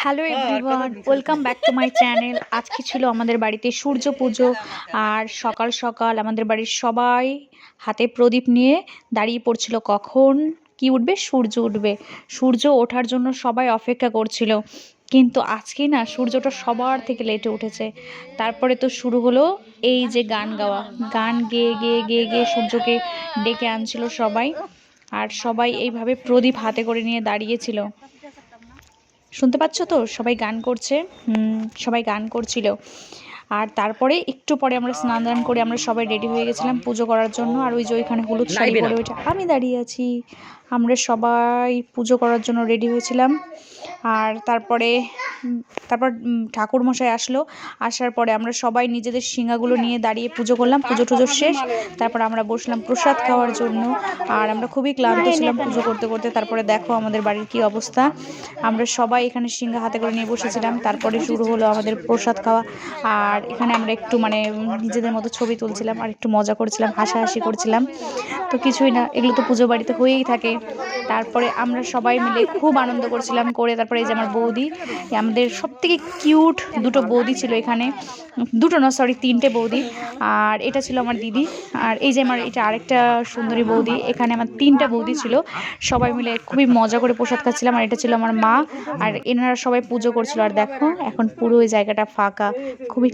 Hello everyone welcome back to my channel আজকে ছিল আমাদের বাড়িতে সূর্য পুজো আর সকাল সকাল আমাদের বাড়ির সবাই হাতে প্রদীপ নিয়ে দাঁড়িয়ে পড়ছিল। কখন কি উঠবে? সূর্য উঠবে। সূর্য ওঠার জন্য সবাই অপেক্ষা করছিল। কিন্তু আজকে না সূর্যটা সবার থেকে লেটে উঠেছে। তারপরে তো শুরু হলো এই যে গান গাওয়া। গান গেয়ে গেয়ে গেয়ে গেয়ে সূর্যকে ডেকে আনছিল সবাই। আর সবাই এইভাবে প্রদীপ হাতে করে নিয়ে দাঁড়িয়েছিল। শুনতে পাচ্ছ তো? সবাই গান করছে। সবাই গান করছিল। আর তারপরে একটু পরে আমরা স্নান দান করে আমরা সবাই রেডি হয়ে গেছিলাম পুজো করার জন্য। আর ওই যে ওইখানে হলুদ শাড়ি পরে ওইটা আমি দাঁড়িয়ে আছি। আমরা সবাই পুজো করার জন্য রেডি হয়েছিলাম। আর তারপরে তারপর উম, ঠাকুর মশাই আসলো। আসার পরে আমরা সবাই নিজেদের শিঙাগুলো নিয়ে দাঁড়িয়ে পুজো করলাম। পুজো টুজো শেষ। তারপর আমরা বসলাম প্রসাদ খাওয়ার জন্য। আর আমরা খুবই ক্লান্ত ছিলাম পুজো করতে করতে। তারপরে দেখো আমাদের বাড়ির কি অবস্থা। আমরা সবাই এখানে সিংহা হাতে করে নিয়ে বসেছিলাম। তারপরে শুরু হলো আমাদের প্রসাদ খাওয়া। আর এখানে আমরা একটু মানে নিজেদের মতো ছবি তুলছিলাম আর একটু মজা করছিলাম হাসাহাসি করছিলাম। তো কিছুই না এগুলো তো পুজো বাড়িতে হয়েই থাকে। তারপরে আমরা সবাই মিলে খুব আনন্দ করছিলাম করে। তারপরে এই যে আমার বৌদি আমাদের সব থেকে কিউট দুটো বৌদি ছিল এখানে। দুটো না সরি তিনটে বৌদি। আর এটা ছিল আমার দিদি। আর এই যে আমার এটা আরেকটা সুন্দরী বৌদি। এখানে আমার তিনটা বৌদি ছিল। সবাই মিলে খুবই মজা করে প্রসাদ খাচ্ছিলাম। আর এটা ছিল আমার মা। আর এনারা সবাই পুজো করছিল। আর দেখো, এখন পুরো ওই জায়গাটা ফাঁকা। খুবই